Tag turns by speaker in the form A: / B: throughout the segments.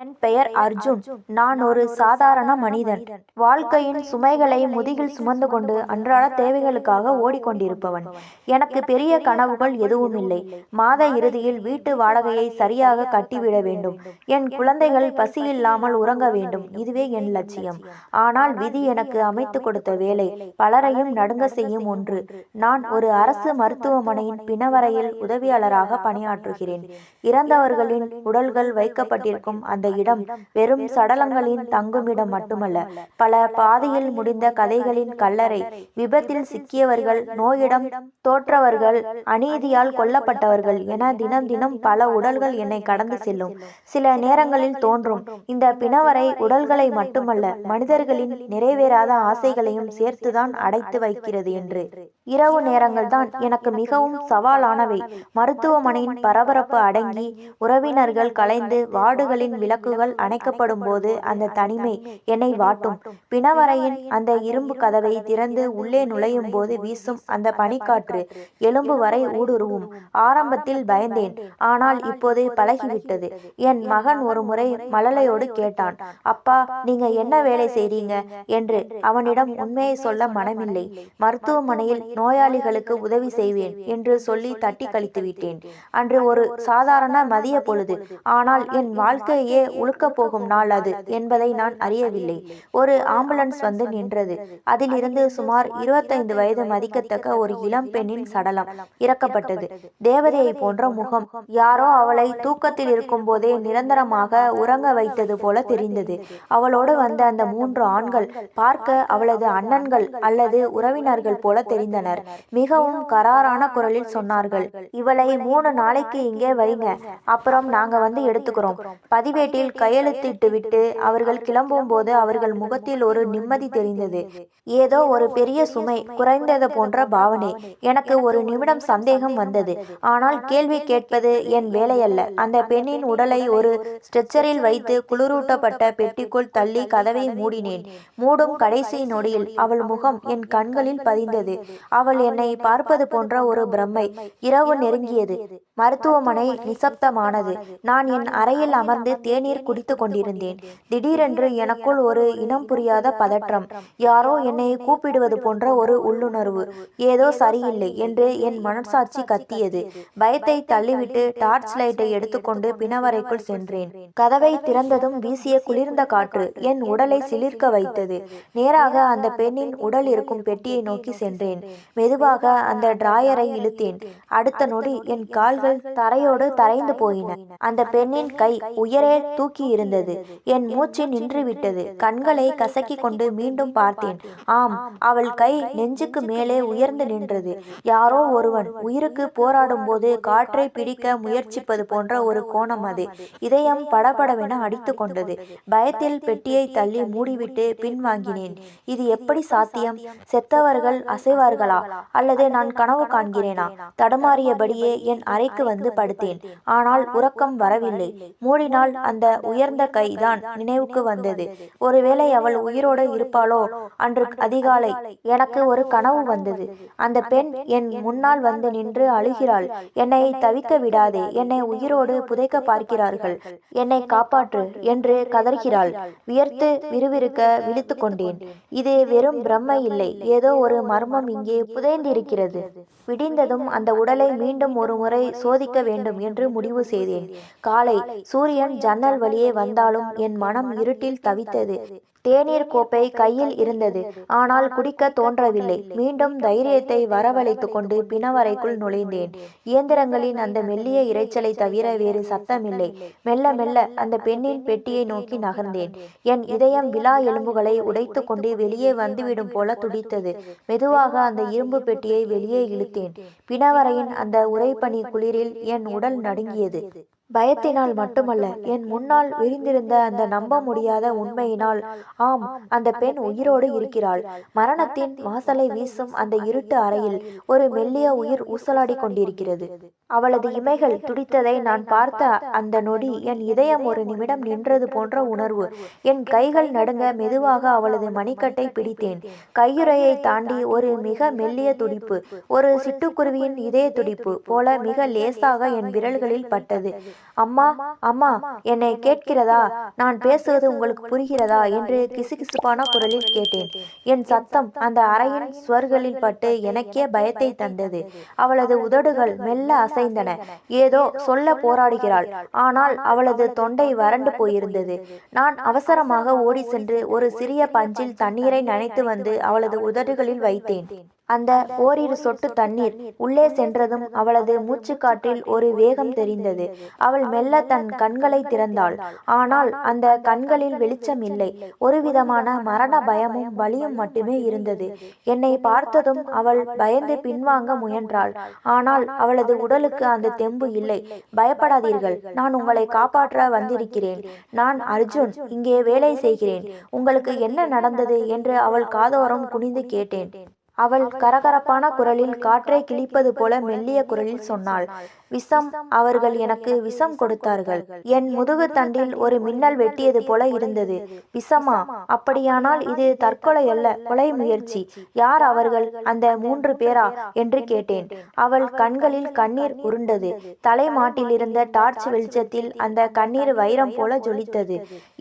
A: என் பெயர் அர்ஜுன். நான் ஒரு சாதாரண மனிதன். வாழ்க்கையின் சுமைகளை முதுகில் சுமந்து கொண்டு அன்றாட தேவைகளுக்காக ஓடிக்கொண்டிருப்பவன். எனக்கு பெரிய கனவுகள் எதுவும் இல்லை. மாத இறுதியில் வீட்டு வாடகையை சரியாக கட்டிவிட வேண்டும். என் குழந்தைகள் பசியில்லாமல் உறங்க வேண்டும். இதுவே என் லட்சியம். ஆனால் விதி எனக்கு அமைத்து கொடுத்த வேலை. பலரையும் நடுங்க செய்யும் ஒன்று. நான் ஒரு அரசு மருத்துவமனையின் பிணவரையில் உதவியாளராக பணியாற்றுகிறேன். இறந்தவர்களின் உடல்கள் வைக்கப்பட்டிருக்கும் அந்த இடம் வெறும் சடலங்களின் தங்குமிடம் மட்டுமல்ல பல பாதையில் முடிந்த கதைகளின் கல்லறை விபத்தில் சிக்கியவர்கள் நோயிடம் தோற்றவர்கள் அநீதியால் கொல்லப்பட்டவர்கள் என தினம் தினம் பல உடல்கள் என்னை கடந்து செல்லும். சில நேரங்களில் தோன்றும் இந்த பிணவரை உடல்களை மட்டுமல்ல மனிதர்களின் நிறைவேறாத ஆசைகளையும் சேர்த்துதான் அடைத்து வைக்கிறது என்று. இரவு நேரங்கள் தான் எனக்கு மிகவும் சவாலானவை. மருத்துவமனையின் பரபரப்பு அடங்கி உறவினர்கள் கலைந்து வார்டுகளின் விளக்குகள் அணைக்கப்படும் போது அந்த தனிமை என்னை வாட்டும். பிணவரையின் அந்த இரும்பு கதவை திறந்து உள்ளே நுழையும் போது வீசும் அந்த பனிக்காற்று எலும்பு வரை ஊடுருவும். ஆரம்பத்தில் பயந்தேன். ஆனால் இப்போது பழகிவிட்டது. என் மகன் ஒரு முறை மழலையோடு கேட்டான். அப்பா நீங்க என்ன வேலை செய்றீங்க? என்று அவனிடம் உண்மையை சொல்ல மனமில்லை. மருத்துவமனையில் நோயாளிகளுக்கு உதவி செய்வேன். என்று சொல்லி தட்டி கழித்து விட்டேன். அன்று ஒரு சாதாரண மதிய பொழுது. ஆனால் என் வாழ்க்கையே உழுக்க போகும் நாள் அது என்பதை நான் அறியவில்லை. ஒரு ஆம்புலன்ஸ் வந்து நின்றது. அதிலிருந்து சுமார் இருபத்தைந்து வயது மதிக்கத்தக்க ஒரு இளம் பெண்ணின் சடலம் இறக்கப்பட்டது. தேவதையை போன்ற முகம். யாரோ அவளை தூக்கத்தில் இருக்கும் போதே நிரந்தரமாக உறங்க வைத்தது போல தெரிந்தது. அவளோடு வந்த அந்த மூன்று ஆண்கள் பார்க்க அவளது அண்ணன்கள் அல்லது உறவினர்கள் போல தெரிந்தனர். மிகவும் கராரான குரலில் சொன்னார்கள் இவளை மூணு நாளைக்கு இங்கே வைங்க. அப்புறம் நாங்க வந்து எடுத்துக்கிறோம். பதிவேட்டில் கையெழுத்திட்டுவிட்டு அவர்கள் கிளம்பும் போது அவர்கள் முகத்தில் ஒரு நிம்மதி தெரிந்தது. ஏதோ ஒரு பெரிய சுமை குறைந்தது போன்ற பாவனை. எனக்கு ஒரு நிமிடம் சந்தேகம் வந்தது. ஆனால் கேள்வி கேட்பது என் வேலையல்ல. அந்த பெண்ணின் உடலை ஒரு ஸ்ட்ரெச்சரில் வைத்து குளிரூட்டப்பட்ட பெட்டிக்குள் தள்ளி கதவை மூடினேன். மூடும் கடைசி நொடியில் அவள் முகம் என் கண்களில் பதிந்தது. அவள் என்னை பார்ப்பது போன்ற ஒரு பிரம்மை. இரவு நெருங்கியது. மருத்துவமனை நிசப்தமானது. நான் என் அறையில் அமர்ந்து தேநீர் குடித்து கொண்டிருந்தேன். திடீரென்று எனக்குள் ஒரு இனம் புரியாத பதற்றம். யாரோ என்னை கூப்பிடுவது போன்ற ஒரு உள்ளுணர்வு. ஏதோ சரியில்லை என்று என் மனசாட்சி கத்தியது. பயத்தை தள்ளிவிட்டு டார்ச் லைட்டை எடுத்துக்கொண்டு பிணவரைக்குள் சென்றேன். கதவை திறந்ததும் வீசிய குளிர்ந்த காற்று என் உடலை சிலிர்க்க வைத்தது. நேராக அந்த பெண்ணின் உடல் இருக்கும் பெட்டியை நோக்கி சென்றேன். மெதுவாக அந்த டிராயரை இழுத்தேன். அடுத்த நொடி என் கால்கள் தரையோடு தரைந்து போயின. அந்த பெண்ணின் கை உயரே தூக்கி இருந்தது. என் மூச்சு நின்றுவிட்டது. கண்களை கசக்கி கொண்டு மீண்டும் பார்த்தேன். ஆம் அவள் கை நெஞ்சுக்கு மேலே உயர்ந்து நின்றது. யாரோ ஒருவன் உயிருக்கு போராடும் போது காற்றை பிடிக்க முயற்சிப்பது போன்ற ஒரு கோணம் அது. இதயம் படபடவென அடித்து கொண்டது. பயத்தில் பெட்டியை தள்ளி மூடிவிட்டு பின்வாங்கினேன். இது எப்படி சாத்தியம்? செத்தவர்கள் அசைவார்களா? அல்லது நான் கனவு காண்கிறேனா? தடுமாறியபடியே என் அறைக்கு வந்து படுத்தேன். ஆனால் உறக்கம் வரவில்லை. மூடினால் அந்த உயர்ந்த கைதான் நினைவுக்கு வந்தது. ஒருவேளை அவள் உயிரோடு இருப்பாளோ? அன்று அதிகாலை எனக்கு ஒரு கனவு வந்தது. அந்த பெண் என் முன்னால் வந்து நின்று அழுகிறாள். என்னை தவிக்க விடாதே. என்னை உயிரோடு புதைக்க பார்க்கிறார்கள். என்னை காப்பாற்று என்று கதறுகிறாள். வியர்த்து விறுவிறுக்க விழித்து கொண்டேன். இது வெறும் பிரம்மை இல்லை. ஏதோ ஒரு மர்மம் இங்கே புதைந்திருக்கிறது. விடிந்ததும் அந்த உடலை மீண்டும் ஒரு முறை சோதிக்க வேண்டும் என்று முடிவு செய்தேன். காலை சூரியன் ஜன்னல் வழியே வந்தாலும் என் மனம் இருட்டில் தவித்தது. தேநீர் கோப்பை கையில் இருந்தது. ஆனால் குடிக்க தோன்றவில்லை. மீண்டும் தைரியத்தை வரவழைத்து கொண்டு பிணவரைக்குள் நுழைந்தேன். இயந்திரங்களின் அந்த மெல்லிய இரைச்சலை தவிர வேறு சத்தமில்லை. மெல்ல மெல்ல அந்த பெண்ணின் பெட்டியை நோக்கி நகர்ந்தேன். என் இதயம் விழா எலும்புகளை உடைத்து கொண்டு வெளியே வந்துவிடும் போல துடித்தது. மெதுவாக அந்த இரும்பு பெட்டியை வெளியே இழுத்தேன். பிணவரையின் அந்த உறைபனி குளிரில் என் உடல் நடுங்கியது. பயத்தினால் மட்டுமல்ல என் முன்னால் விரிந்திருந்த அந்த நம்ப முடியாத உண்மையினால் ஆம் அந்த பெண் உயிரோடு இருக்கிறாள். மரணத்தின் வாசலை வீசும் அந்த இருட்டு அறையில் ஒரு மெல்லிய உயிர் ஊசலாடி கொண்டிருக்கிறது. அவளது இமைகள் துடித்ததை நான் பார்த்த அந்த நொடி என் இதயம் ஒரு நிமிடம் நின்றது போன்ற உணர்வு. என் கைகள் நடுங்க மெதுவாக அவளது மணிக்கட்டை பிடித்தேன். கையுறையை தாண்டி ஒரு மிக மெல்லிய துடிப்பு. ஒரு சிட்டுக்குருவியின் இதய துடிப்பு போல மிக லேசாக என் விரல்களில் பட்டது அம்மா அம்மா என்னை கேட்கிறதா? நான் பேசுவது உங்களுக்கு புரிகிறதா? என்று கிசுகிசுப்பான குரலில் கேட்டேன். என் சத்தம் அந்த அறையின் சுவர்களில் பட்டு எனக்கே பயத்தை தந்தது. அவளது உதடுகள் மெல்ல அசைந்தன. ஏதோ சொல்ல போராடுகிறாள். ஆனால் அவளது தொண்டை வறண்டு போயிருந்தது. நான் அவசரமாக ஓடி சென்று ஒரு சிறிய பஞ்சில் தண்ணீரை நனைத்து வந்து அவளது உதடுகளில் வைத்தேன். அந்த ஓரிரு சொட்டு தண்ணீர் உள்ளே சென்றதும் அவளது மூச்சுக்காற்றில் ஒரு வேகம் தெரிந்தது. அவள் மெல்ல தன் கண்களை திறந்தாள். ஆனால் அந்த கண்களில் வெளிச்சம் இல்லை. ஒரு விதமான மரண பயமும் வலியும் மட்டுமே இருந்தது. என்னை பார்த்ததும் அவள் பயந்து பின்வாங்க முயன்றாள். ஆனால் அவளது உடலுக்கு அந்த தெம்பு இல்லை. பயப்படாதீர்கள். நான் உங்களை காப்பாற்ற வந்திருக்கிறேன். நான் அர்ஜுன். இங்கே வேலை செய்கிறேன். உங்களுக்கு என்ன நடந்தது? என்று அவள் காதோரம் குனிந்து கேட்டேன். அவள் கரகரப்பான குரலில் காற்றை கிழிப்பது போல மெல்லிய குரலில் சொன்னாள். விஷம் அவர்கள் எனக்கு விஷம் கொடுத்தார்கள். என் முதுகு தண்டில் ஒரு மின்னல் வெட்டியது போல இருந்தது. விஷமா அப்படியானால் இது தற்கொலை அல்ல. கொலை முயற்சி. யார் அவர்கள்? அந்த மூன்று பேரா என்று கேட்டேன். அவள் கண்களில் கண்ணீர் உருண்டது. தலை மாட்டில் இருந்த டார்ச் வெளிச்சத்தில் அந்த கண்ணீர் வைரம் போல ஜொலித்தது.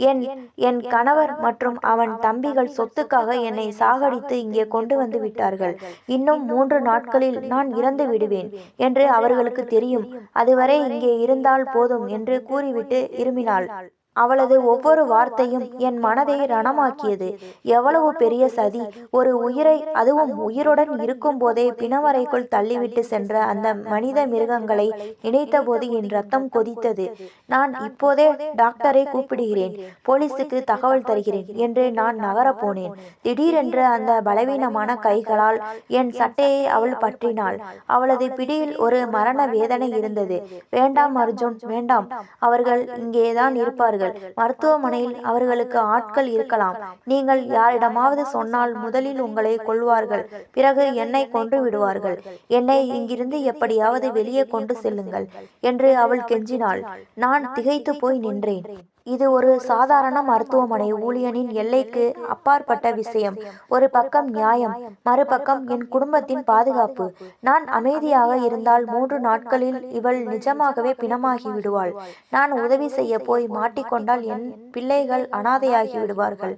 A: என் என் கணவர் மற்றும் அவன் தம்பிகள் சொத்துக்காக என்னை சாகடித்து இங்கே கொண்டு வந்து விட்டார்கள். இன்னும் மூன்று நாட்களில் நான் இறந்து விடுவேன் என்று அவர்களுக்கு தெரியும் அதுவரை இங்கே இருந்தால் போதும் என்று கூறிவிட்டு இருமினாள். அவளது ஒவ்வொரு வார்த்தையும் என் மனதை ரணமாக்கியது. எவ்வளவு பெரிய சதி. ஒரு உயிரை அதுவும் உயிருடன் இருக்கும் போதே பிணவரைக்குள் தள்ளிவிட்டு சென்ற அந்த மனித மிருகங்களை நினைத்தபோது என் ரத்தம் கொதித்தது. நான் இப்போதே டாக்டரை கூப்பிடுகிறேன். போலீஸுக்கு தகவல் தருகிறேன் என்று நான் நகரப் போனேன். திடீரென்று அந்த பலவீனமான கைகளால் என் சட்டையை அவள் பற்றினாள். அவளது பிடியில் ஒரு மரண வேதனை இருந்தது. வேண்டாம் அர்ஜுன் வேண்டாம். அவர்கள் இங்கேதான் இருப்பார்கள். மருத்துவமனையில் அவர்களுக்கு ஆட்கள் இருக்கலாம். நீங்கள் யாரிடமாவது சொன்னால் முதலில் உங்களை கொல்வார்கள் பிறகு என்னை கொன்று விடுவார்கள். என்னை இங்கிருந்து எப்படியாவது வெளியே கொண்டு செல்லுங்கள் என்று அவள் கெஞ்சினாள். நான் திகைத்து போய் நின்றேன். இது ஒரு சாதாரண மருத்துவமனை. ஊழியனின் எல்லைக்கு அப்பாற்பட்ட விஷயம். ஒரு பக்கம் நியாயம் மறுபக்கம் என் குடும்பத்தின் பாதுகாப்பு. நான் அமைதியாக இருந்தால் மூன்று நாட்களில் இவள் நிஜமாகவே பிணமாகி விடுவாள். நான் உதவி செய்ய போய் மாட்டிக்கொண்டால் என் பிள்ளைகள் அனாதையாகி விடுவார்கள்.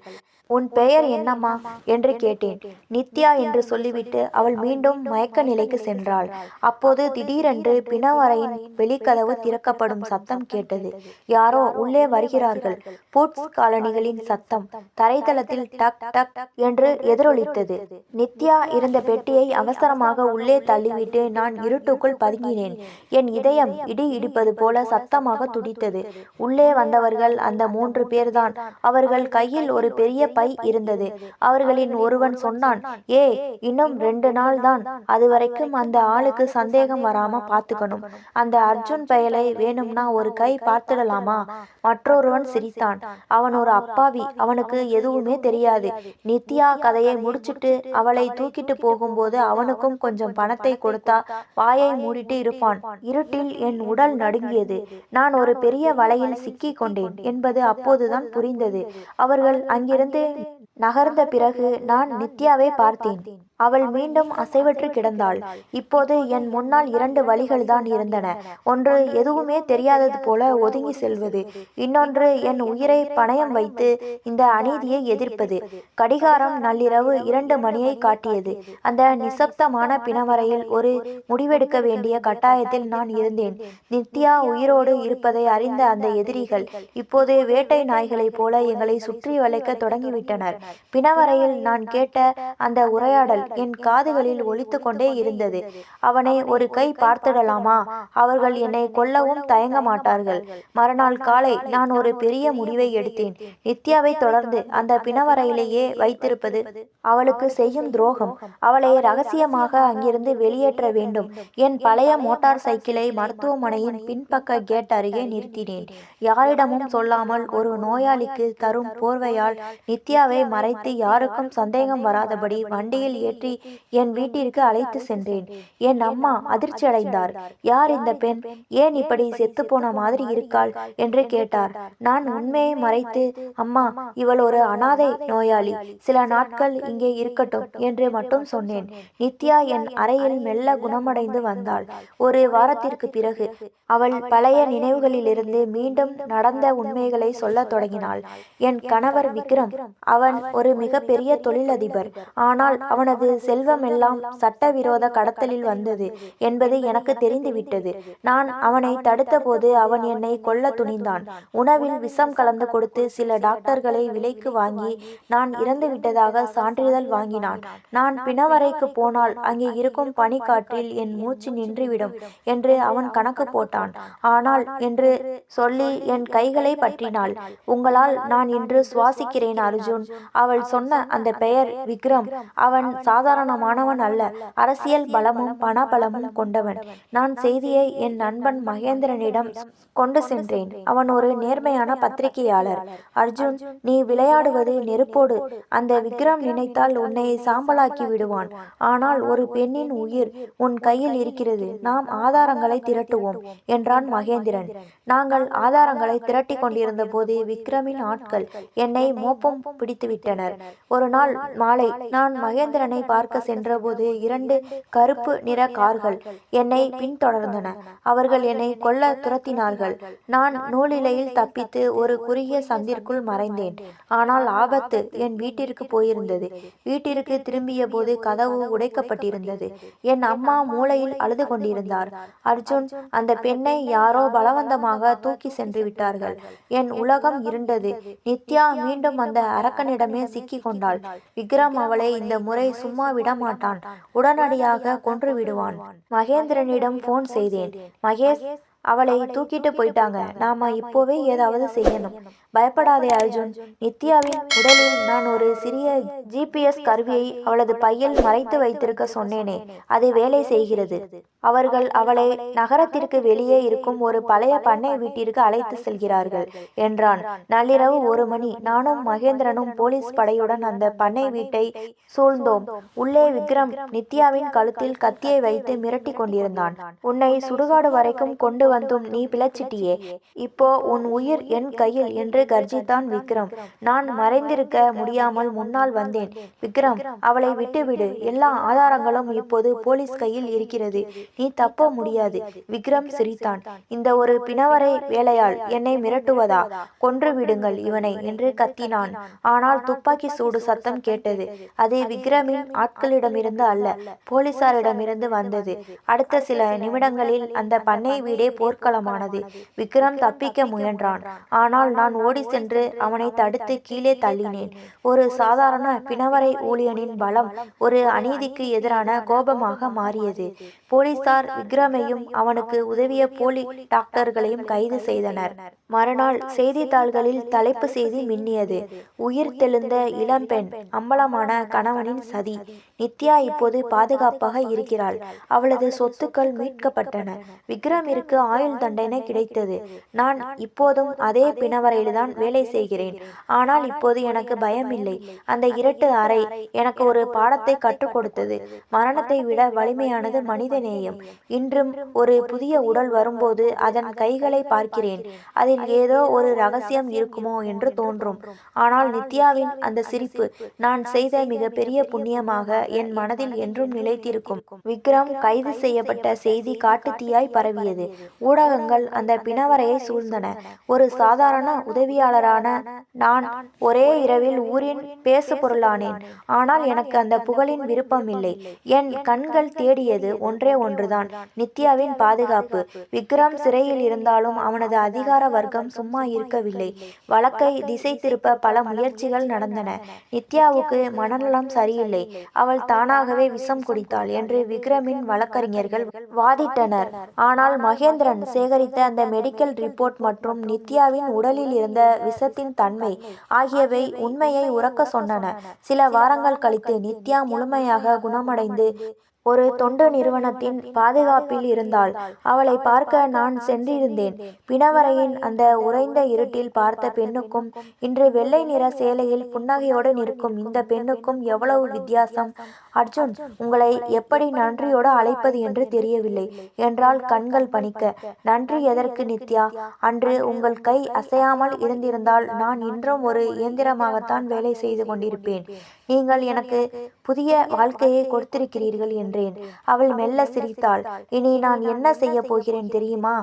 A: உன் பெயர் என்னம்மா? என்று கேட்டேன். நித்யா என்று சொல்லிவிட்டு அவள் மீண்டும் மயக்க நிலைக்கு சென்றாள். அப்போது திடீரென்று பிணவரையின் வெளிக்கதவு திறக்கப்படும் சத்தம் கேட்டது. யாரோ உள்ளே வருகிறார்கள். பூட்ஸ் காலனிகளின் சத்தம் தரைத்தளத்தில் டக் டக் என்று எதிரொலித்தது. நித்யா இருந்த பெட்டியை அவசரமாக உள்ளே தள்ளிவிட்டு நான் இருட்டுக்குள் பதுங்கினேன். என் இதயம் இடி இடிப்பது போல சத்தமாக துடித்தது. உள்ளே வந்தவர்கள் அந்த மூன்று பேர்தான். அவர்கள் கையில் ஒரு பெரிய பை இருந்தது. அவர்களின் ஒருவன் சொன்னான் ஏ இன்னும் ரெண்டு நாள் தான் அது வரைக்கும் அந்த ஆளுக்கு சந்தேகம் வராம பாத்துக்கணும் அந்த அர்ஜுன் பயலை வேணும்னா ஒரு கை பார்த்துடலாமா? மற்றொருவன் சிரித்தான் அவன் ஒரு அப்பாவி. அவனுக்கு எதுவுமே தெரியாது. நித்யா கதையை முடிச்சிட்டு அவளை தூக்கிட்டு போகும்போது அவனுக்கும் கொஞ்சம் பணத்தை கொடுத்தா வாயை மூடிட்டு இருப்பான். இருட்டில் என் உடல் நடுங்கியது. நான் ஒரு பெரிய வலையில் சிக்கிக் கொண்டேன் என்பது அப்போதுதான் புரிந்தது. அவர்கள் அங்கிருந்து Bye. நகர்ந்த பிறகு நான் நித்யாவை பார்த்தேன். அவள் மீண்டும் அசைவற்று கிடந்தாள். இப்போது என் முன்னால் இரண்டு வழிகள் தான் இருந்தன. ஒன்று எதுவுமே தெரியாதது போல ஒதுங்கி செல்வது. இன்னொன்று என் உயிரை பணயம் வைத்து இந்த அநீதியை எதிர்ப்பது. கடிகாரம் நள்ளிரவு இரண்டு மணியை காட்டியது. அந்த நிசப்தமான பிணவரையில் ஒரு முடிவெடுக்க வேண்டிய கட்டாயத்தில் நான் இருந்தேன். நித்யா உயிரோடு இருப்பதை அறிந்த அந்த எதிரிகள் இப்போது வேட்டை நாய்களைப் போல எங்களை சுற்றி வளைக்க தொடங்கிவிட்டனர். பிணவரையில் நான் கேட்ட அந்த உரையாடல் என் காதுகளில் ஒலித்து கொண்டே இருந்தது. அவனை ஒரு கை பார்த்திடலாமா? அவர்கள் என்னை கொல்லவும் தயங்க மாட்டார்கள். மறுநாள் காலை நான் ஒரு பெரிய முடிவை எடுத்தேன். நித்யாவை தொடர்ந்து அந்த பிணவரையிலேயே வைத்திருப்பது. அவளுக்கு செய்யும் துரோகம். அவளை ரகசியமாக அங்கிருந்து வெளியேற்ற வேண்டும். என் பழைய மோட்டார் சைக்கிளை மருத்துவமனையின் பின்பக்க கேட் அருகே நிறுத்தினேன். யாரிடமும் சொல்லாமல் ஒரு நோயாளிக்கு தரும் போர்வையால் நித்யாவை மறைத்து யாருக்கும் சந்தேகம் வராதபடி வண்டியில் ஏற்றி என் வீட்டிற்கு அழைத்து சென்றேன். என் அம்மா அதிர்ச்சி அடைந்தார். யார் இந்த பெண்? ஏன் இப்படி செத்து போன மாதிரி இருக்காள்? என்று கேட்டார். நான் உண்மையை மறைத்து அம்மா இவள் ஒரு அனாதை நோயாளி. சில நாட்கள் இங்கே இருக்கட்டும் என்று மட்டும் சொன்னேன். நித்யா என் அறையில் மெல்ல குணமடைந்து வந்தாள். ஒரு வாரத்திற்கு பிறகு அவள் பழைய நினைவுகளிலிருந்து மீண்டும் நடந்த உண்மைகளை சொல்லத் தொடங்கினாள். என் கணவர் விக்ரம் அவன் ஒரு மிகப்பெரிய தொழிலதிபர். ஆனால் அவனது செல்வமெல்லாம் சட்டவிரோத கடத்தலில் வந்தது என்பது எனக்கு தெரிந்துவிட்டது. நான் அவனை தடுத்தபோது அவன் என்னை கொல்ல துணிந்தான். உணவில் விஷம் கலந்து கொடுத்து சில டாக்டர்களை விலைக்கு வாங்கி நான் இறந்து விட்டதாக சான்றிதழ் வாங்கினான். நான் பிணவரைக்கு போனால் அங்கே இருக்கும் பனிக்காற்றில் என் மூச்சு நின்றுவிடும் என்று அவன் கணக்கு போட்டான். ஆனால் என்று சொல்லி என் கைகளை பற்றினாள். உங்களால் நான் இன்று சுவாசிக்கிறேன் அர்ஜுன். அவள் சொன்ன அந்த பெயர் விக்ரம். அவன் சாதாரணமானவன் அல்ல. அரசியல் பலமும் பணபலமும் கொண்டவன். நான் செய்தியை என் நண்பன் மகேந்திரனிடம் கொண்டு சென்றேன். அவன் ஒரு நேர்மையான பத்திரிகையாளர். அர்ஜுன் நீ விளையாடுவது நெருப்போடு. அந்த விக்ரம் நினைத்தால் உன்னை சாம்பலாக்கி விடுவான். ஆனால் ஒரு பெண்ணின் உயிர் உன் கையில் இருக்கிறது. நாம் ஆதாரங்களை திரட்டுவோம் என்றான் மகேந்திரன். நாங்கள் ஆதாரங்களை திரட்டி கொண்டிருந்த போது விக்ரமின் ஆட்கள் என்னை மோப்பம் விட்டனர். ஒரு நாள் மாலை நான் மகேந்திரனை பார்க்க சென்றபோது இரண்டு கருப்பு நிற கார்கள் என்னை பின்தொடர்ந்தன. அவர்கள் என்னை கொல்ல துரத்தினார்கள். நான் நூலிலையில் தப்பித்து ஒரு குறுகிய சந்திற்குள் மறைந்தேன். ஆனால் ஆபத்து என் வீட்டிற்கு போயிருந்தது. வீட்டிற்கு திரும்பிய போது கதவு உடைக்கப்பட்டிருந்தது. என் அம்மா மூளையில் அழுது கொண்டிருந்தார். அர்ஜுன் அந்த பெண்ணை யாரோ பலவந்தமாக தூக்கி சென்று விட்டார்கள். என் உலகம் இருண்டது. நித்யா மீண்டும் அந்த அரக்கனிடம் சிக்கி கொண்டாள். விக்ரம் அவளை இந்த முறை சும்மா விடமாட்டான். உடனடியாக கொன்று விடுவான் மகேந்திரனிடம் போன் செய்தேன். மகேஷ் அவளை தூக்கிட்டு போயிட்டாங்க. நாம இப்போவே ஏதாவது செய்யணும். பயப்படாதே அர்ஜுன். நித்யாவின் உடலில் நான் ஒரு சிறிய ஜிபிஎஸ் கருவியை அவளது பையில் மறைத்து வைத்திருக்க சொன்னேனே. அது வேலை செய்கிறது. அவர்கள் அவளை நகரத்திற்கு வெளியே இருக்கும் ஒரு பழைய பண்ணை வீட்டிற்கு அழைத்து செல்கிறார்கள் என்றான். நள்ளிரவு ஒரு மணி. நானும் மகேந்திரனும் போலீஸ் படையுடன் அந்த பண்ணை வீட்டை சூழ்ந்தோம். உள்ளே விக்ரம் நித்யாவின் கழுத்தில் கத்தியை வைத்து மிரட்டி கொண்டிருந்தான். உன்னை சுடுகாடு வரைக்கும் கொண்டு வந்தும் நீ பிழைச்சிட்டியே. இப்போ உன் உயிர் என் கையில் என்று கர்ஜித்தான் விக்ரம். நான் மறைந்திருக்க முடியாமல் முன்னால் வந்தேன். விக்ரம் அவளை விட்டுவிடு. எல்லா ஆதாரங்களும் இப்போது போலீஸ் கையில் இருக்கிறது. நீ தப்ப முடியாது. விக்ரம் சிரித்தான். இந்த ஒரு பிணவரை வேலையால் என்னை மிரட்டுவதா? கொன்று விடுங்கள் இவனை என்று கத்தினான். ஆனால் துப்பாக்கி சூடு சத்தம் கேட்டது. அது விக்ரமின் ஆட்களிடமிருந்து அல்ல போலீசாரிடமிருந்து வந்தது. அடுத்த சில நிமிடங்களில் அந்த பண்ணை வீடே போர்க்களமானது. விக்ரம் தப்பிக்க முயன்றான். ஆனால் நான் ஓடி சென்று அவனை தடுத்து கீழே தள்ளினேன். ஒரு சாதாரண பிணவரை ஊழியனின் பலம் ஒரு அநீதிக்கு எதிரான கோபமாக மாறியது. போலீசார் விக்ரமையும் அவனுக்கு உதவிய போலி டாக்டர்களையும் கைது செய்தனர். மறுநாள் செய்தித்தாள்களில் தலைப்பு செய்தி மின்னியது. உயிர் தெழுந்த இளம்பெண் அம்பலமான கணவனின் சதி. நித்யா இப்போது பாதுகாப்பாக இருக்கிறாள். அவளது சொத்துக்கள் மீட்கப்பட்டன. விக்ரமிற்கு ஆயுள் தண்டனை கிடைத்தது. நான் இப்போதும் அதே பிணவரையில்தான் வேலை செய்கிறேன். ஆனால் இப்போது எனக்கு பயம் இல்லை அந்த இரட்டு அறை எனக்கு ஒரு பாடத்தை கற்றுக் கொடுத்தது. மரணத்தை விட வலிமையானது மனித நேயம். இன்றும் ஒரு புதிய உடல் வரும்போது அதன் கைகளை பார்க்கிறேன். அதில் ஏதோ ஒரு ரகசியம் இருக்குமோ என்று தோன்றும். ஆனால் நித்யாவின் அந்த சிரிப்பு நான் செய்த மிகப்பெரிய புண்ணியமாக என் மனதில் என்றும் நிலைத்திருக்கும். விக்ரம் கைது செய்யப்பட்ட செய்தி காட்டுத்தீயாய் பரவியது. ஊடகங்கள் அந்த பிணவரையை சூழ்ந்தன. ஒரு சாதாரண உதவியாளரான நான் ஒரே இரவில் ஊரின் பேசு பொருளானேன் ஆனால் எனக்கு அந்த புகழின் விருப்பம் இல்லை என் கண்கள் தேடியது ஒன்றே ஒன்றுதான். நித்யாவின் பாதுகாப்பு. விக்ரம் சிறையில் இருந்தாலும் அவனது அதிகார வர்க்கம் சும்மா இருக்கவில்லை. வழக்கை திசை திருப்ப பல முயற்சிகள் நடந்தன. நித்யாவுக்கு மனநலம் சரியில்லை. அவள் தானாகவே விஷம் குடித்தாள் என்று விக்ரமின் வழக்கறிஞர்கள் வாதிட்டனர். ஆனால் மகேந்திர மகேந்திரன் சேகரித்த அந்த மெடிக்கல் ரிப்போர்ட் மற்றும் நித்யாவின் உடலில் இருந்த விஷத்தின் தன்மை ஆகியவை உண்மையை உறக்க சொன்னன. சில வாரங்கள் கழித்து நித்யா முழுமையாக குணமடைந்து ஒரு தொண்டு நிறுவனத்தின் பாதுகாப்பில் இருந்தாள். அவளை பார்க்க நான் சென்றிருந்தேன். பிணவரையின் அந்த உறைந்த இருட்டில் பார்த்த பெண்ணுக்கும் இன்று வெள்ளை நிற சேலையில் புன்னகையோடு நிற்கும் இந்த பெண்ணுக்கும் எவ்வளவு வித்தியாசம்? அர்ஜுன் உங்களை எப்படி நன்றியோடு அழைப்பது என்று தெரியவில்லை. என்றால் கண்கள் பணிக்க. நன்றி எதற்கு நித்யா? அன்று உங்கள் கை அசையாமல் இருந்திருந்தால் நான் இன்றும் ஒரு இயந்திரமாகத்தான் வேலை செய்து கொண்டிருப்பேன். நீங்கள் எனக்கு புதிய வாழ்க்கையை கொடுத்திருக்கிறீர்கள் என்றேன் அவள் மெல்ல சிரித்தாள். இனி நான் என்ன செய்ய போகிறேன் தெரியுமா?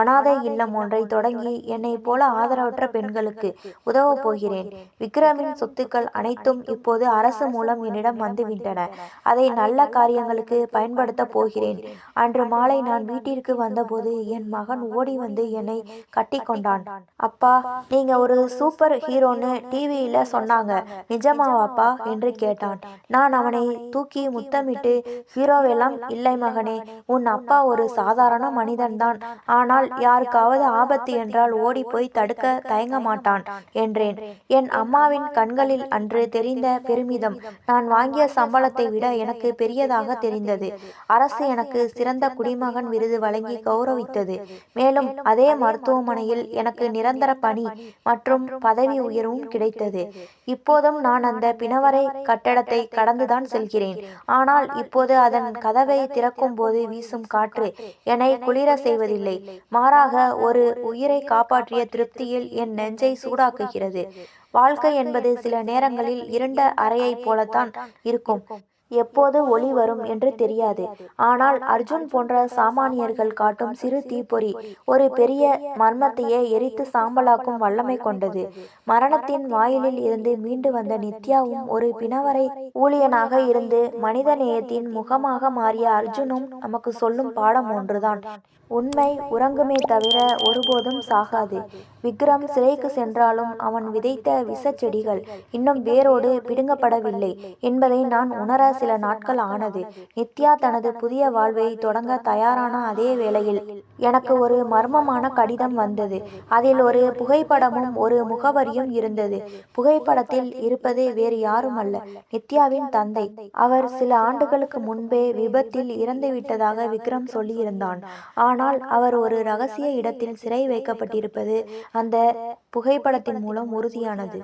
A: அனாதை இல்லம் ஒன்றை தொடங்கி என்னை போல ஆதரவற்ற பெண்களுக்கு உதவ போகிறேன். விக்ரமின் சொத்துக்கள் அனைத்தும் இப்போது அரசு மூலம் என்னிடம் வந்துவிட்டன. அதை நல்ல காரியங்களுக்கு பயன்படுத்த போகிறேன். அன்று மாலை நான் வீட்டிற்கு வந்தபோது என் மகன் ஓடி வந்து என்னை கட்டி கொண்டான். அப்பா நீங்க ஒரு சூப்பர் ஹீரோன்னு டிவியில சொன்னாங்க. நிஜமாவாப்பா என்று கேட்டான் நான் அவனை தூக்கி முத்தமிட்டு ஹீரோவெல்லாம் இல்லை மகனே உன் அப்பா ஒரு சாதாரண மனிதன்தான். ஆனால் யாருக்காவது ஆபத்து என்றால் ஓடி போய் தடுக்க தயங்க மாட்டான் என்றேன். என் அம்மாவின் கண்களில் அன்று தெரிந்த பெருமிதம். நான் வாங்கிய சம்பளத்தை விட எனக்கு பெரியதாக தெரிந்தது. அரசு எனக்கு சிறந்த குடிமகன் விருது வழங்கி கௌரவித்தது. மேலும் அதே மருத்துவமனையில் எனக்கு நிரந்தர பணி மற்றும் பதவி உயர்வும் கிடைத்தது. இப்போதும் நான் அந்த பிணவரை கட்டடத்தை கடந்துதான் செல்கிறேன். ஆனால் இப்போது அதன் கதவை திறக்கும் போது வீசும் காற்று என்னை குளிர செய்வதில்லை. மாறாக ஒரு உயிரை காப்பாற்றிய திருப்தியில் என் நெஞ்சை சூடாக்குகிறது. வாழ்க்கை என்பது சில நேரங்களில் இருண்ட அறையைப் போலத்தான் இருக்கும். எப்போது ஒளி வரும் என்று தெரியாது. ஆனால் அர்ஜுன் போன்ற சாமானியர்கள் காட்டும் சிறு தீப்பொறி ஒரு பெரிய மர்மத்தையே எரித்து சாம்பலாக்கும் வல்லமை கொண்டது. மரணத்தின் வாயிலில் இருந்து மீண்டு வந்த நித்யாவும் ஒரு பிணவரை ஊழியனாக இருந்து மனித நேயத்தின் முகமாக மாறிய அர்ஜுனும் நமக்கு சொல்லும் பாடம் ஒன்றுதான். உண்மை உறங்குமே தவிர ஒருபோதும் சாகாது. விக்ரம் சிறைக்கு சென்றாலும் அவன் விதைத்த விஷச் செடிகள் இன்னும் வேரோடு பிடுங்கப்படவில்லை என்பதை நான் உணர சில நாட்கள் ஆனது. நித்யா தனது புதிய வாழ்வை தொடங்க தயாரான அதே வேளையில் எனக்கு ஒரு மர்மமான கடிதம் வந்தது. அதில் ஒரு புகைப்படமும் ஒரு முகவரியும் இருந்தது. புகைப்படத்தில் இருப்பது வேறு யாரும் அல்ல. நித்யாவின் தந்தை. அவர் சில ஆண்டுகளுக்கு முன்பே விபத்தில் இறந்துவிட்டதாக விக்ரம் சொல்லியிருந்தான். ஆனால் அவர் ஒரு ரகசிய இடத்தில் சிறை வைக்கப்பட்டிருப்பது அந்த புகைப்படத்தின் மூலம் உறுதியானது.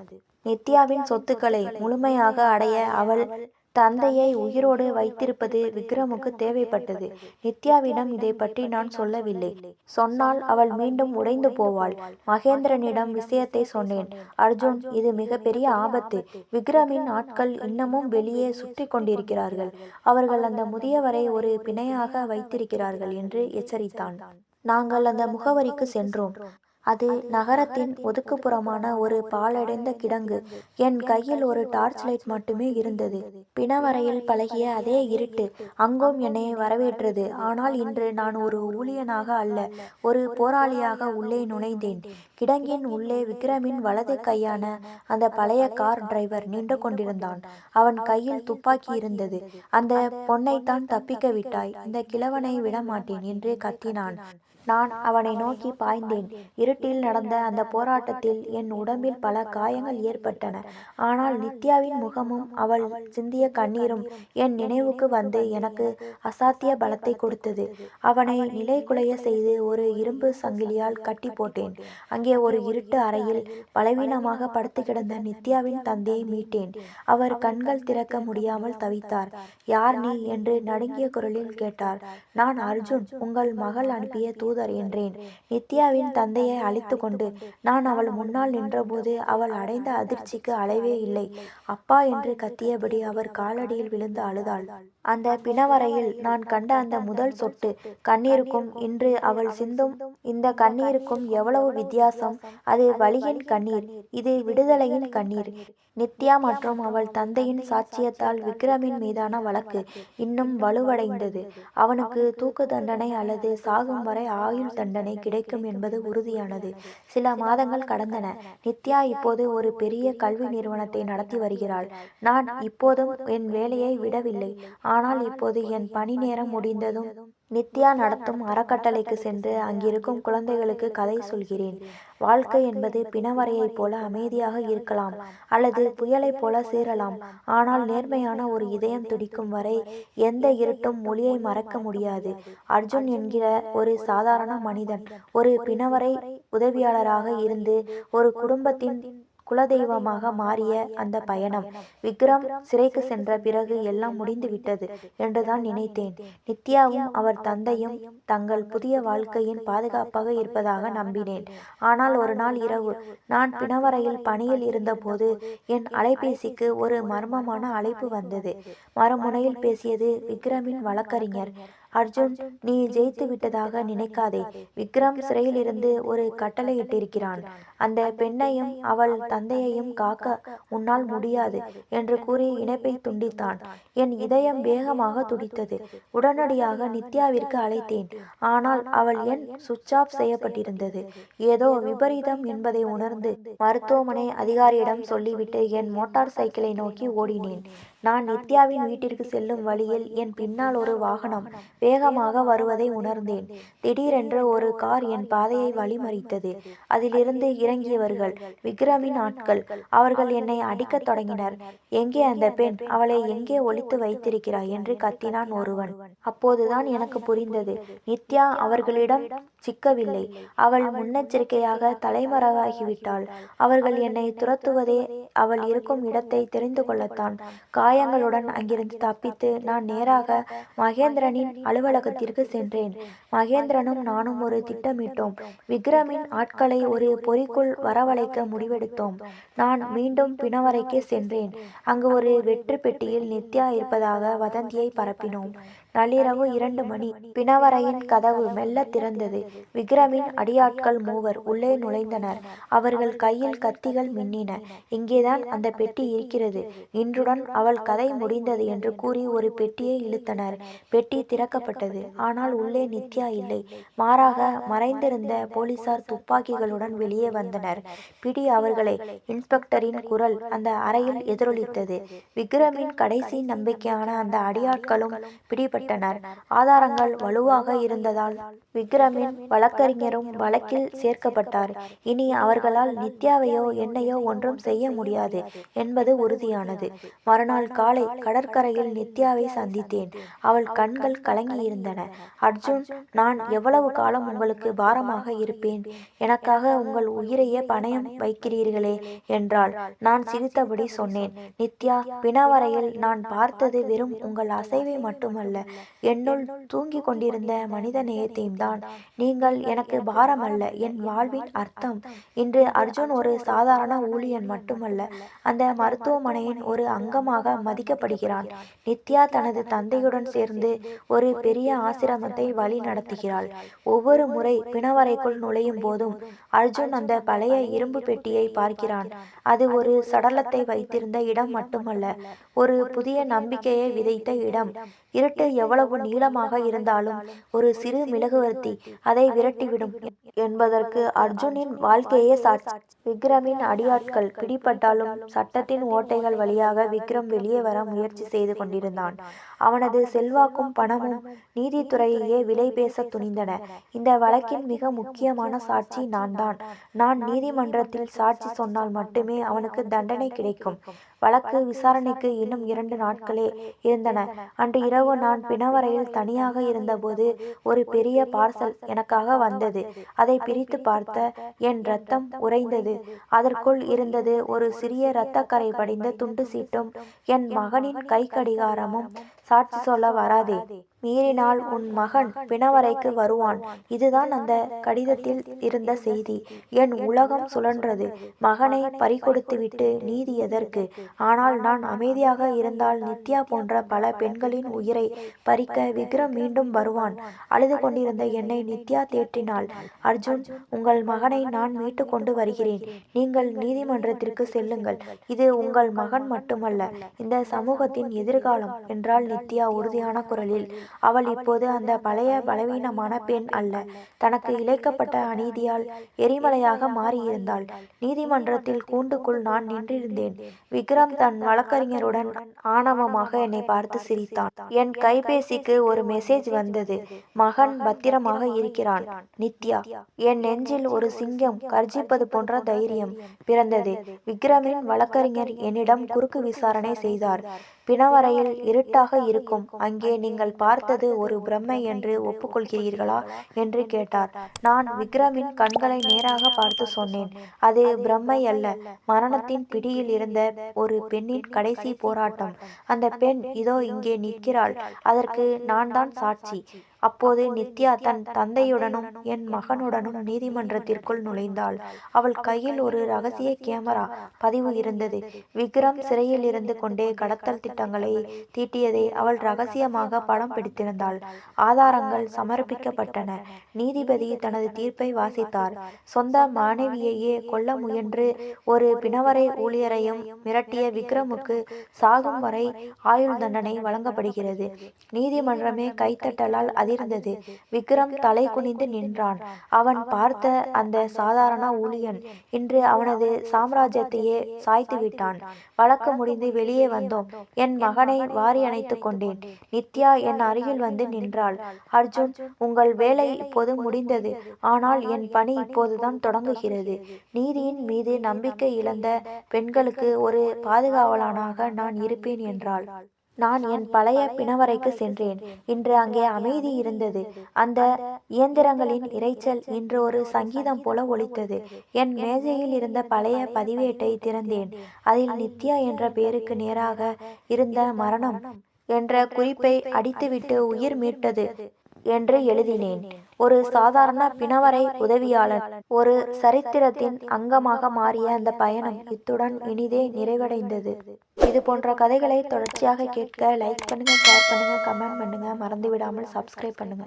A: நித்யாவின் சொத்துக்களை முழுமையாக அடைய அவள் தந்தையை உயிரோடு வைத்திருப்பது விக்ரமுக்கு தேவைப்பட்டது. நித்யாவிடம் இதை பற்றி நான் சொல்லவில்லை. சொன்னால் அவள் மீண்டும் உடைந்து போவாள். மகேந்திரனிடம் விஷயத்தை சொன்னேன். அர்ஜுன் இது மிகப்பெரிய ஆபத்து. விக்ரமின் ஆட்கள் இன்னமும் வெளியே சுற்றி கொண்டிருக்கிறார்கள். அவர்கள் அந்த முதியவரை ஒரு பிணையாக வைத்திருக்கிறார்கள் என்று எச்சரித்தான். நாங்கள் அந்த முகவரிக்கு சென்றோம். அது நகரத்தின் ஒதுக்குப்புறமான ஒரு பாழடைந்த கிடங்கு. என் கையில் ஒரு டார்ச் லைட் மட்டுமே இருந்தது. பிணவரையில் பழகிய அதே இருட்டு அங்கும் என்னை வரவேற்றது. ஆனால் இன்று நான் ஒரு ஊழியனாக அல்ல ஒரு போராளியாக உள்ளே நுழைந்தேன். கிடங்கின் உள்ளே விக்ரமின் வலது கையான அந்த பழைய கார் டிரைவர் நின்று கொண்டிருந்தான். அவன் கையில் துப்பாக்கி இருந்தது. அந்த பொன்னைத்தான் தப்பிக்க விட்டாய். இந்த கிழவனை விட மாட்டேன் என்று கத்தினான். நான் அவனை நோக்கி பாய்ந்தேன். இருட்டில் நடந்த அந்த போராட்டத்தில் என் உடம்பில் பல காயங்கள் ஏற்பட்டன. ஆனால் நித்யாவின் முகமும் அவள் சிந்திய கண்ணீரும் என் நினைவுக்கு வந்து எனக்கு அசாத்திய பலத்தை கொடுத்தது. அவனை நிலைகுலைய செய்து ஒரு இரும்பு சங்கிலியால் கட்டி போட்டேன். அங்கே ஒரு இருட்டு அறையில் பலவீனமாக படுத்து கிடந்த நித்யாவின் தந்தையை மீட்டேன். அவர் கண்கள் திறக்க முடியாமல் தவித்தார். யார் நீ? என்று நடுங்கிய குரலில் கேட்டார். நான் அர்ஜுன். உங்கள் மகள் அனுப்பிய தூதர் என்றேன் நித்யாவின் தந்தையை அழித்து கொண்டு நான் அவள் முன்னால் நின்றபோது அவள் அடைந்த அதிர்ச்சிக்கு அளவே இல்லை. அப்பா என்று கத்தியபடி அவர் காலடியில் விழுந்து அழுதாள். அந்த பிணவரையில் நான் கண்ட அந்த முதல் சொட்டு கண்ணீருக்கும் இன்று அவள் சிந்தும் இந்த கண்ணீருக்கும் எவ்வளவு வித்தியாசம்? அது வலியின் கண்ணீர் இது விடுதலையின் கண்ணீர். நித்யா மற்றும் அவள் தந்தையின் சாட்சியத்தால் விக்ரமின் மீதான வழக்கு இன்னும் வலுவடைந்தது. அவனுக்கு தூக்கு தண்டனை அல்லது சாகும் வரை ஆயுள் தண்டனை கிடைக்கும் என்பது உறுதியானது. சில மாதங்கள் கடந்தன. நித்யா இப்போது ஒரு பெரிய கல்வி நிறுவனத்தை நடத்தி வருகிறாள். நான் இப்போதும் என் வேலையை விடவில்லை. ஆனால் இப்போது என் பணி நேரம் முடிந்ததும் நித்யா நடத்தும் அறக்கட்டளைக்கு சென்று அங்கிருக்கும் குழந்தைகளுக்கு கதை சொல்கிறேன். வாழ்க்கை என்பது பிணவரையைப் போல அமைதியாக இருக்கலாம் அல்லது புயலைப் போல சீரலாம். ஆனால் நேர்மையான ஒரு இதயம் துடிக்கும் வரை எந்த இருட்டும் மொழியை மறக்க முடியாது. அர்ஜுன் என்கிற ஒரு சாதாரண மனிதன் ஒரு பிணவரை உதவியாளராக இருந்து ஒரு குடும்பத்தின் குலதெய்வமாக மாறிய அந்த பயணம். விக்ரம் சிறைக்கு சென்ற பிறகு எல்லாம் முடிந்து விட்டது என்றுதான் நினைத்தேன். நித்யாவும் அவர் தந்தையும் தங்கள் புதிய வாழ்க்கையின் பாதுகாப்பாக இருப்பதாக நம்பினேன். ஆனால் ஒரு நாள் இரவு நான் பிணவரையில் பணியில் இருந்தபோது என் அலைபேசிக்கு ஒரு மர்மமான அழைப்பு வந்தது. மறுமுனையில் பேசியது விக்ரமின் வழக்கறிஞர். அர்ஜுன் நீ ஜெயித்து விட்டதாக நினைக்காதே. விக்ரம் சிறையிலிருந்து ஒரு கட்டளையிட்டிருக்கிறான் அந்த பெண்ணையும் அவள் தந்தையையும் காக்க உன்னால் முடியாது என்று கூறி இணைப்பை துண்டித்தான். என் இதயம் வேகமாக துடித்தது. உடனடியாக நித்யாவிற்கு அழைத்தேன். ஆனால் அவள் எண் சுவிட்ச் ஆஃப் செய்யப்பட்டிருந்தது. ஏதோ விபரீதம் என்பதை உணர்ந்து மருத்துவமனை அதிகாரியிடம் சொல்லிவிட்டு என் மோட்டார் சைக்கிளை நோக்கி ஓடினேன். நான் நித்யாவின் வீட்டிற்கு செல்லும் வழியில் என் பின்னால் ஒரு வாகனம் வேகமாக வருவதை உணர்ந்தேன். திடீரென்று ஒரு கார் என் பாதையை வழிமறித்தது. அதிலிருந்து இறங்கியவர்கள் விக்ரமின் ஆட்கள். அவர்கள் என்னை அடிக்கத் தொடங்கினர். எங்கே அந்த பெண்? அவளை எங்கே ஒளித்து வைத்திருக்கிறாய் என்று கத்தினான் ஒருவன். அப்போதுதான் எனக்கு புரிந்தது. நித்யா அவர்களிடம் சிக்கவில்லை. அவள் முன்னெச்சரிக்கையாக தலைமறைவாகிவிட்டாள். அவர்கள் என்னை துரத்துவதே அவள் இருக்கும் இடத்தை தெரிந்து கொள்ளத்தான். காயங்களுடன் அங்கிருந்து தப்பித்து நான் நேராக மகேந்திரனின் அலுவலகத்திற்கு சென்றேன். மகேந்திரனும் நானும் ஒரு திட்டமிட்டோம். விக்ரமின் ஆட்களை ஒரு பொறிக்குள் வரவழைக்க முடிவெடுத்தோம். நான் மீண்டும் பிணவரைக்கு சென்றேன். அங்கு ஒரு வெற்று பெட்டியில் நித்யா இருப்பதாக வதந்தியை பரப்பினோம். நள்ளிரவு இரண்டு மணி. பிணவரையின் கதவு மெல்ல திறந்தது. விக்ரமின் அடியாட்கள் மூவர் உள்ளே நுழைந்தனர். அவர்கள் கையில் கத்திகள் மின்னின. இங்கேதான் அந்த பெட்டி இருக்கிறது. இன்றுடன் அவள் கதை முடிந்தது என்று கூறி ஒரு பெட்டியை இழுத்தனர். பெட்டி திறக்கப்பட்டது. ஆனால் உள்ளே நித்யா இல்லை. மாறாக மறைந்திருந்த போலீசார் துப்பாக்கிகளுடன் வெளியே வந்தனர். பிடி அவர்களை இன்ஸ்பெக்டரின் குரல் அந்த அறையில் எதிரொலித்தது. விக்ரமின் கடைசி நம்பிக்கையான அந்த அடியாட்களும் பிடிபட்ட செய்யப்பட்டனர் ஆதாரங்கள் வலுவாக இருந்ததால் விக்ரமின் வழக்கறிஞரும் வழக்கில் சேர்க்கப்பட்டார். இனி அவர்களால் நித்யாவையோ என்னையோ ஒன்றும் செய்ய முடியாது என்பது உறுதியானது. மறுநாள் காலை கடற்கரையில் நித்யாவை சந்தித்தேன். அவள் கண்கள் கலங்கியிருந்தன. அர்ஜுன் நான் எவ்வளவு காலம் உங்களுக்கு பாரமாக இருப்பேன்? எனக்காக உங்கள் உயிரையே பணயம் வைக்கிறீர்களே என்றாள். நான் சிரித்தபடி சொன்னேன். நித்யா பிணவரையில் நான் பார்த்தது வெறும் உங்கள் அசைவை மட்டுமல்ல. என்னுள் தூங்கிக் கொண்டிருந்த மனித நேயத்தையும் தான் நீங்கள் எனக்கு பாரம் அல்ல என் வாழ்வின் அர்த்தம். இன்று அர்ஜுன் ஒரு சாதாரண ஊழியன் மட்டுமல்ல அந்த மருத்துவமனையின் ஒரு அங்கமாக மதிக்கப்படுகிறான். நித்யா தனது தந்தையுடன் சேர்ந்து ஒரு பெரிய ஆசிரமத்தை வழி நடத்துகிறாள். ஒவ்வொரு முறை பிணவரைக்குள் நுழையும் போதும் அர்ஜுன் அந்த பழைய இரும்பு பெட்டியை பார்க்கிறான். அது ஒரு சடலத்தை வைத்திருந்த இடம் மட்டுமல்ல ஒரு புதிய நம்பிக்கையை விதைத்த இடம். இருட்டு எவ்வளவு நீளமாக இருந்தாலும் ஒரு சிறு மிளகுவர்த்தி அதை விரட்டிவிடும் என்பதற்கு அர்ஜுனின் வாழ்க்கையே சாட்சி. விக்ரமின் அடியாட்கள் பிடிபட்டாலும் சட்டத்தின் ஓட்டைகள் வழியாக விக்ரம் வெளியே வர முயற்சி செய்து கொண்டிருந்தான். அவனது செல்வாக்கும் பணமும் நீதித்துறையையே விலை பேச துணிந்தன. இந்த வழக்கின் மிக முக்கியமான சாட்சி நான் தான் நான் நீதிமன்றத்தில் சாட்சி சொன்னால் மட்டுமே அவனுக்கு தண்டனை கிடைக்கும். வழக்கு விசாரணைக்கு இன்னும் இரண்டு நாட்களே இருந்தன. அன்று இரவு நான் பிணவரையில் தனியாக இருந்தபோது ஒரு பெரிய பார்சல் எனக்காக வந்தது. அதை பிரித்து பார்த்த என் ரத்தம் உறைந்தது. அதற்குள் இருந்தது ஒரு சிறிய இரத்தக்கரை படிந்த துண்டு சீட்டும் என் மகனின் கை கடிகாரமும் சாட்சி சொல்ல வராதே. மீறினால் உன் மகன் பிணவரைக்கு வருவான். இதுதான் அந்த கடிதத்தில் இருந்த செய்தி. என் உலகம் சுழன்றது. மகனை பறிகொடுத்துவிட்டு நீதி எதற்கு? ஆனால் நான் அமைதியாக இருந்தால் நித்யா போன்ற பல பெண்களின் உயிரை பறிக்க விக்ரம் மீண்டும் வருவான். அழுது கொண்டிருந்த என்னை நித்யா தேற்றினாள். அர்ஜுன் உங்கள் மகனை நான் மீட்டு கொண்டு வருகிறேன். நீங்கள் நீதிமன்றத்திற்கு செல்லுங்கள். இது உங்கள் மகன் மட்டுமல்ல இந்த சமூகத்தின் எதிர்காலம் என்றால் நித்யா உறுதியான குரலில். அவள் இப்போது அந்த பழைய பலவீனமான பெண் அல்ல. தனக்கு இழைக்கப்பட்ட அநீதியால் எரிமலையாக மாறியிருந்தாள். நீதிமன்றத்தில் கூண்டுக்குள் நான் நின்றிருந்தேன். விக்ரம் தன் வழக்கறிஞருடன் ஆணவமாக என்னை பார்த்து சிரித்தான். என் கைபேசிக்கு ஒரு மெசேஜ் வந்தது. மகன் பத்திரமாக இருக்கிறான். நித்யா என் நெஞ்சில் ஒரு சிங்கம் கர்ஜிப்பது போன்ற தைரியம் பிறந்தது. விக்ரமின் வழக்கறிஞர் என்னிடம் குறுக்கு விசாரணை செய்தார். பிணவரையில் இருட்டாக இருக்கும். அங்கே நீங்கள் பார்த்தது ஒரு பிரம்மை என்று ஒப்புக்கொள்கிறீர்களா என்று கேட்டார். நான் விக்ரமின் கண்களை நேராக பார்த்து சொன்னேன். அது பிரம்மை அல்ல மரணத்தின் பிடியில் இருந்த ஒரு பெண்ணின் கடைசி போராட்டம். அந்த பெண் இதோ இங்கே நிற்கிறாள். அதற்கு நான் தான் சாட்சி. அப்போது நித்யா தன் தந்தையுடனும் என் மகனுடனும் நீதிமன்றத்திற்குள் நுழைந்தாள். அவள் கையில் ஒரு ரகசிய கேமரா பதிவு இருந்தது. விக்ரம் சிறையில் இருந்து கொண்டே கடத்தல் திட்டங்களை தீட்டியதை அவள் ரகசியமாக படம் பிடித்திருந்தாள். ஆதாரங்கள் சமர்ப்பிக்கப்பட்டன. நீதிபதி தனது தீர்ப்பை வாசித்தார். சொந்த மாணவியையே கொல்ல முயன்று ஒரு பிணவரை ஊழியரையும் மிரட்டிய விக்ரமுக்கு சாகும் வரை ஆயுள் தண்டனை வழங்கப்படுகிறது. நீதிமன்றமே கைத்தட்டலால் அதிர்ந்தது விக்ரம் தலை குனிந்து நின்றான். அவன் பார்த்த அந்த சாதாரண ஊழியன் இன்று அவனது சாம்ராஜ்யத்தையே சாய்த்து விட்டான். வழக்கு முடிந்து வெளியே வந்தோம். என் மகனை வாரி அணைத்துக் கொண்டேன். நித்யா என் அருகில் வந்து நின்றாள். அர்ஜுன் உங்கள் வேலை இப்போது முடிந்தது. ஆனால் என் பணி இப்போதுதான் தொடங்குகிறது. நீதியின் மீது நம்பிக்கை இழந்த பெண்களுக்கு ஒரு பாதுகாவலனாக நான் இருப்பேன் என்றாள். நான் என் பழைய பிணவரைக்கு சென்றேன். இன்று அங்கே அமைதி இருந்தது. அந்த இயந்திரங்களின் இரைச்சல் இன்று ஒரு சங்கீதம் போல ஒலித்தது. என் மேஜையில் இருந்த பழைய பதிவேட்டை திறந்தேன். அதில் நித்யா என்ற பெயருக்கு நேராக இருந்த மரணம் என்ற குறிப்பை அடித்துவிட்டு உயிர் மீட்டது. என்று எழுதினேன். ஒரு சாதாரண பிணவரை உதவியாளர் ஒரு சரித்திரத்தின் அங்கமாக மாறிய அந்த பயணம் இத்துடன் இனிதே நிறைவடைந்தது. இது போன்ற கதைகளை தொடர்ச்சியாக கேட்க லைக் பண்ணுங்க ஷேர் பண்ணுங்க கமெண்ட் பண்ணுங்க. மறந்து விடாமல் சப்ஸ்கிரைப் பண்ணுங்க.